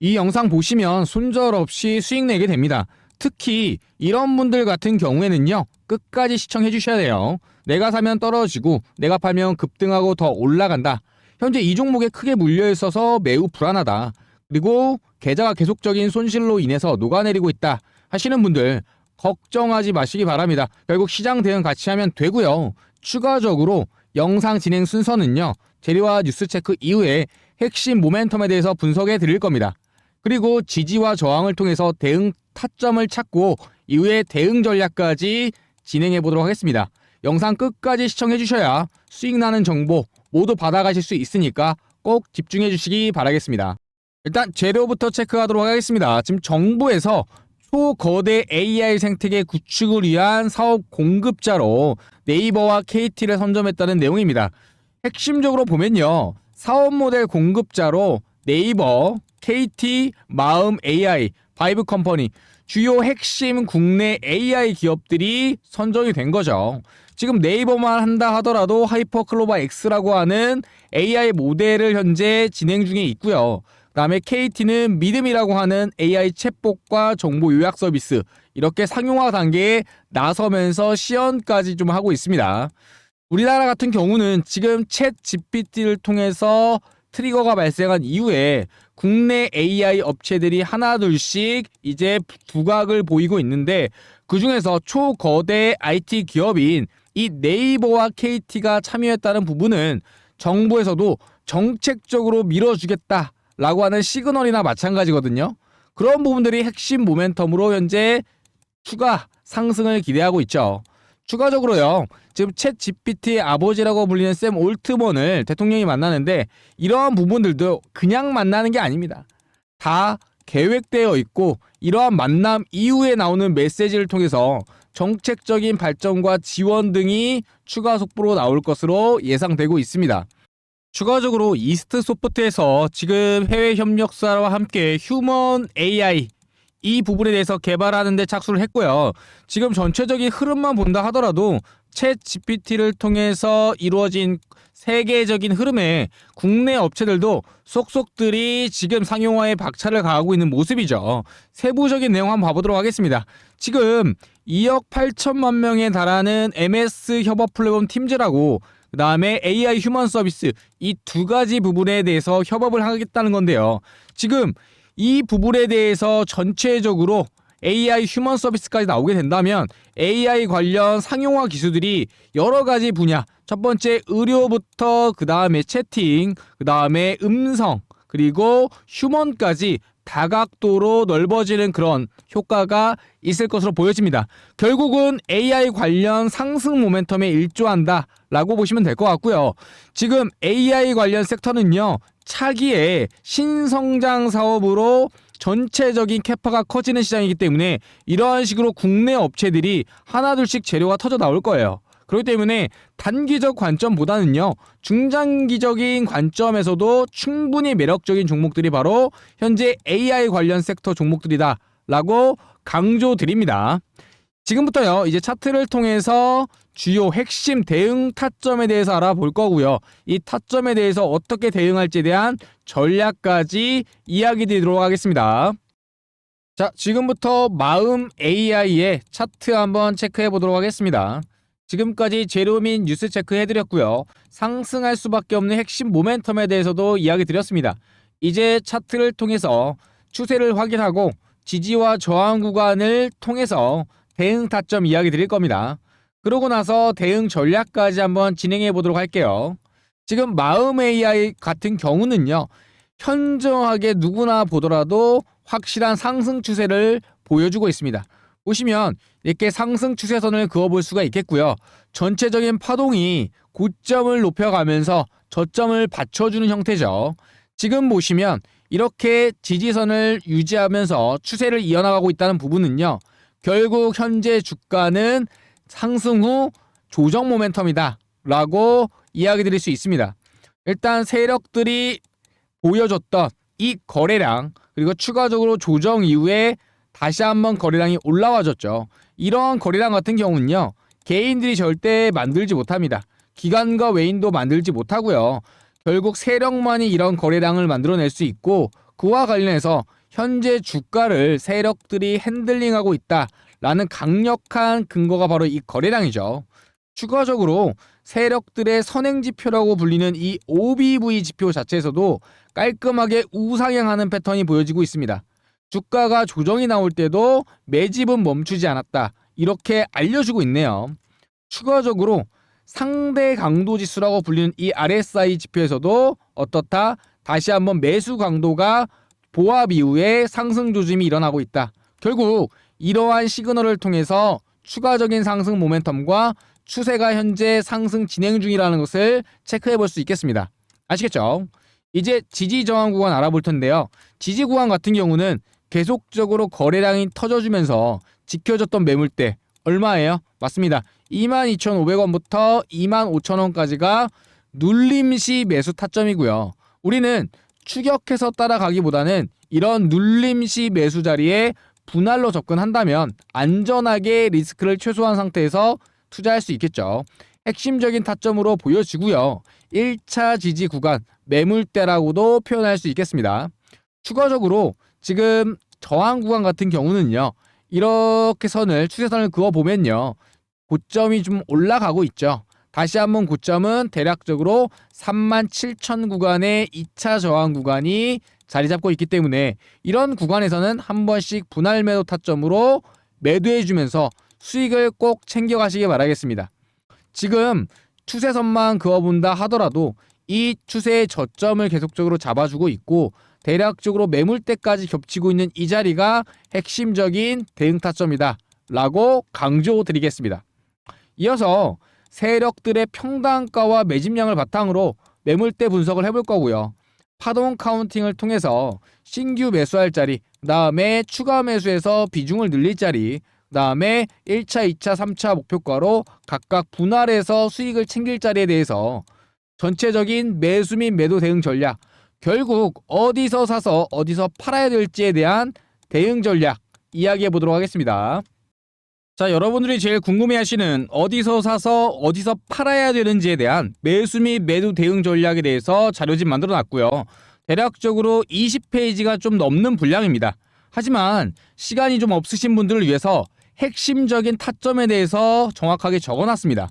이 영상 보시면 손절 없이 수익 내게 됩니다. 특히 이런 분들 같은 경우에는요. 끝까지 시청해 주셔야 돼요. 내가 사면 떨어지고 내가 팔면 급등하고 더 올라간다. 현재 이 종목에 크게 물려 있어서 매우 불안하다. 그리고 계좌가 계속적인 손실로 인해서 녹아내리고 있다. 하시는 분들 걱정하지 마시기 바랍니다. 결국 시장 대응 같이 하면 되고요. 추가적으로 영상 진행 순서는요. 재료와 뉴스 체크 이후에 핵심 모멘텀에 대해서 분석해 드릴 겁니다. 그리고 지지와 저항을 통해서 대응 타점을 찾고 이후에 대응 전략까지 진행해 보도록 하겠습니다. 영상 끝까지 시청해 주셔야 수익 나는 정보 모두 받아가실 수 있으니까 꼭 집중해 주시기 바라겠습니다. 일단 재료부터 체크하도록 하겠습니다. 지금 정부에서 초거대 AI 생태계 구축을 위한 사업 공급자로 네이버와 KT를 선점했다는 내용입니다. 핵심적으로 보면요. 사업 모델 공급자로 네이버, KT, 마음 AI, 바이브 컴퍼니 주요 핵심 국내 AI 기업들이 선정이 된 거죠. 지금 네이버만 한다 하더라도 하이퍼클로바 X라고 하는 AI 모델을 현재 진행 중에 있고요. 그다음에 KT는 믿음이라고 하는 AI 챗봇과 정보 요약 서비스 이렇게 상용화 단계에 나서면서 시연까지 좀 하고 있습니다. 우리나라 같은 경우는 지금 챗 GPT를 통해서 트리거가 발생한 이후에 국내 AI 업체들이 하나둘씩 이제 부각을 보이고 있는데 그 중에서 초거대 IT 기업인 이 네이버와 KT가 참여했다는 부분은 정부에서도 정책적으로 밀어주겠다 라고 하는 시그널이나 마찬가지거든요. 그런 부분들이 핵심 모멘텀으로 현재 추가 상승을 기대하고 있죠. 추가적으로요. 지금 챗 GPT의 아버지라고 불리는 샘 올트먼을 대통령이 만나는데 이러한 부분들도 그냥 만나는 게 아닙니다. 다 계획되어 있고 이러한 만남 이후에 나오는 메시지를 통해서 정책적인 발전과 지원 등이 추가 속보로 나올 것으로 예상되고 있습니다. 추가적으로 이스트 소프트에서 지금 해외 협력사와 함께 휴먼 AI 이 부분에 대해서 개발하는 데 착수를 했고요. 지금 전체적인 흐름만 본다 하더라도 챗 GPT를 통해서 이루어진 세계적인 흐름에 국내 업체들도 속속들이 지금 상용화에 박차를 가하고 있는 모습이죠. 세부적인 내용 한번 봐보도록 하겠습니다. 지금 2억 8천만 명에 달하는 MS 협업 플랫폼 팀즈라고 그 다음에 AI 휴먼 서비스 이 두 가지 부분에 대해서 협업을 하겠다는 건데요. 지금 이 부분에 대해서 전체적으로 AI 휴먼 서비스까지 나오게 된다면 AI 관련 상용화 기술들이 여러 가지 분야 첫 번째 의료부터 그 다음에 채팅 그 다음에 음성 그리고 휴먼까지 다각도로 넓어지는 그런 효과가 있을 것으로 보여집니다. 결국은 AI 관련 상승 모멘텀에 일조한다 라고 보시면 될 것 같고요. 지금 AI 관련 섹터는요. 차기에 신성장 사업으로 전체적인 캐파가 커지는 시장이기 때문에 이러한 식으로 국내 업체들이 하나둘씩 재료가 터져 나올 거예요. 그렇기 때문에 단기적 관점보다는요 중장기적인 관점에서도 충분히 매력적인 종목들이 바로 현재 AI 관련 섹터 종목들이다라고 강조드립니다. 지금부터요 이제 차트를 통해서 주요 핵심 대응 타점에 대해서 알아볼 거고요. 이 타점에 대해서 어떻게 대응할지에 대한 전략까지 이야기 드리도록 하겠습니다. 자, 지금부터 마음 AI의 차트 한번 체크해 보도록 하겠습니다. 지금까지 재료 및 뉴스 체크 해 드렸고요. 상승할 수밖에 없는 핵심 모멘텀에 대해서도 이야기 드렸습니다. 이제 차트를 통해서 추세를 확인하고 지지와 저항 구간을 통해서 대응 타점 이야기 드릴 겁니다. 그러고 나서 대응 전략까지 한번 진행해 보도록 할게요. 지금 마음 AI 같은 경우는요. 현저하게 누구나 보더라도 확실한 상승 추세를 보여주고 있습니다. 보시면 이렇게 상승 추세선을 그어볼 수가 있겠고요. 전체적인 파동이 고점을 높여가면서 저점을 받쳐주는 형태죠. 지금 보시면 이렇게 지지선을 유지하면서 추세를 이어나가고 있다는 부분은요. 결국 현재 주가는 상승 후 조정 모멘텀이다 라고 이야기 드릴 수 있습니다. 일단 세력들이 보여줬던 이 거래량 그리고 추가적으로 조정 이후에 다시 한번 거래량이 올라와줬죠. 이러한 거래량 같은 경우는요. 개인들이 절대 만들지 못합니다. 기관과 외인도 만들지 못하고요. 결국 세력만이 이런 거래량을 만들어낼 수 있고 그와 관련해서 현재 주가를 세력들이 핸들링하고 있다라는 강력한 근거가 바로 이 거래량이죠. 추가적으로 세력들의 선행 지표라고 불리는 이 OBV 지표 자체에서도 깔끔하게 우상향하는 패턴이 보여지고 있습니다. 주가가 조정이 나올 때도 매집은 멈추지 않았다. 이렇게 알려주고 있네요. 추가적으로 상대 강도 지수라고 불리는 이 RSI 지표에서도 어떻다? 다시 한번 매수 강도가 보합 이후에 상승 조짐이 일어나고 있다. 결국 이러한 시그널을 통해서 추가적인 상승 모멘텀과 추세가 현재 상승 진행 중이라는 것을 체크해 볼 수 있겠습니다. 아시겠죠? 이제 지지 저항 구간 알아볼 텐데요. 지지 구간 같은 경우는 계속적으로 거래량이 터져주면서 지켜졌던 매물대 얼마예요? 맞습니다. 22,500원부터 25,000원까지가 눌림시 매수 타점이고요. 우리는 추격해서 따라가기보다는 이런 눌림시 매수 자리에 분할로 접근한다면 안전하게 리스크를 최소화한 상태에서 투자할 수 있겠죠. 핵심적인 타점으로 보여지고요. 1차 지지 구간 매물대라고도 표현할 수 있겠습니다. 추가적으로 지금 저항 구간 같은 경우는요. 이렇게 선을 추세선을 그어 보면요. 고점이 좀 올라가고 있죠. 다시 한번 고점은 대략적으로 37,000 구간의 2차 저항 구간이 자리 잡고 있기 때문에 이런 구간에서는 한 번씩 분할 매도 타점으로 매도해 주면서 수익을 꼭 챙겨 가시기 바라겠습니다. 지금 추세선만 그어본다 하더라도 이 추세의 저점을 계속적으로 잡아주고 있고 대략적으로 매물대까지 겹치고 있는 이 자리가 핵심적인 대응 타점이다 라고 강조드리겠습니다. 이어서 세력들의 평단가와 매집량을 바탕으로 매물대 분석을 해볼 거고요. 파동 카운팅을 통해서 신규 매수할 자리, 그다음에 추가 매수해서 비중을 늘릴 자리, 그다음에 1차, 2차, 3차 목표가로 각각 분할해서 수익을 챙길 자리에 대해서 전체적인 매수 및 매도 대응 전략, 결국 어디서 사서 어디서 팔아야 될지에 대한 대응 전략 이야기해 보도록 하겠습니다. 자, 여러분들이 제일 궁금해 하시는 어디서 사서 어디서 팔아야 되는지에 대한 매수 및 매도 대응 전략에 대해서 자료집 만들어 놨고요. 대략적으로 20페이지가 좀 넘는 분량입니다. 하지만 시간이 좀 없으신 분들을 위해서 핵심적인 타점에 대해서 정확하게 적어 놨습니다.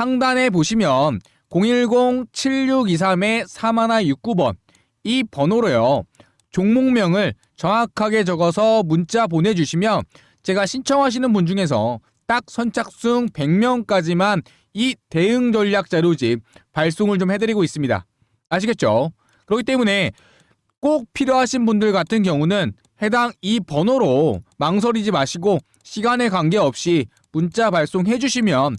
상단에 보시면 010-7623-4169번 이 번호로요. 종목명을 정확하게 적어서 문자 보내주시면 제가 신청하시는 분 중에서 딱 선착순 100명까지만 이 대응 전략 자료집 발송을 좀 해드리고 있습니다. 아시겠죠? 그렇기 때문에 꼭 필요하신 분들 같은 경우는 해당 이 번호로 망설이지 마시고 시간에 관계없이 문자 발송해 주시면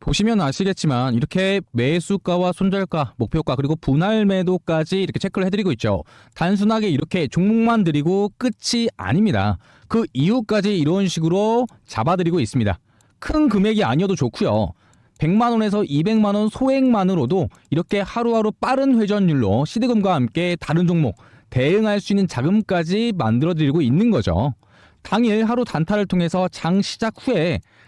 보시면 아시겠지만 이렇게 매수가와 손절가, 목표가 그리고 분할 매도까지 이렇게 체크를 해드리고 있죠. 단순하게 이렇게 종목만 드리고 끝이 아닙니다. 그 이후까지 이런 식으로 잡아드리고 있습니다. 큰 금액이 아니어도 좋고요. 100만 원에서 200만 원 소액만으로도 이렇게 하루하루 빠른 회전율로 시드금과 함께 다른 종목 대응할 수 있는 자금까지 만들어 드리고 있는 거죠. 당일 하루 단타를 통해서 장 시작 후에